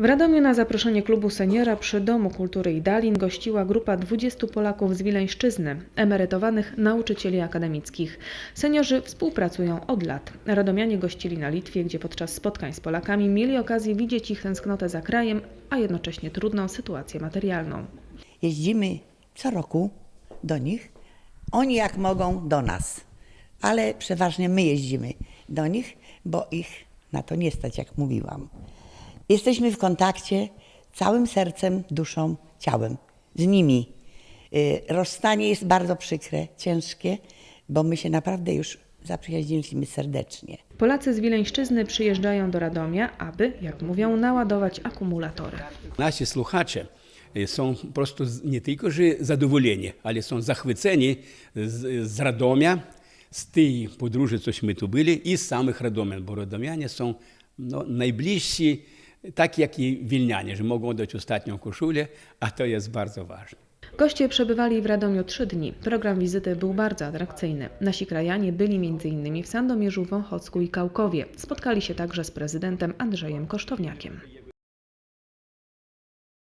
W Radomiu na zaproszenie klubu seniora przy Domu Kultury Idalin gościła grupa 20 Polaków z Wileńszczyzny, emerytowanych nauczycieli akademickich. Seniorzy współpracują od lat. Radomianie gościli na Litwie, gdzie podczas spotkań z Polakami mieli okazję widzieć ich tęsknotę za krajem, a jednocześnie trudną sytuację materialną. Jeździmy co roku do nich. Oni jak mogą do nas, ale przeważnie my jeździmy do nich, bo ich na to nie stać, jak mówiłam. Jesteśmy w kontakcie całym sercem, duszą, ciałem z nimi. Y, rozstanie jest bardzo przykre, ciężkie, bo my się naprawdę już zaprzyjaźniliśmy serdecznie. Polacy z Wileńszczyzny przyjeżdżają do Radomia, aby, jak mówią, naładować akumulatory. Nasi słuchacze y, są po prostu nie tylko że zadowoleni, ale są zachwyceni z, z Radomia, z tej podróży, cośmy tu byli, i z samych Radomian, bo Radomianie są no, najbliżsi tak jak i Wilnianie, że mogą dać ostatnią koszulę, a to jest bardzo ważne. Goście przebywali w Radomiu trzy dni. Program wizyty był bardzo atrakcyjny. Nasi krajanie byli m.in. w Sandomierzu, Wąchocku i Kałkowie. Spotkali się także z prezydentem Andrzejem Kosztowniakiem.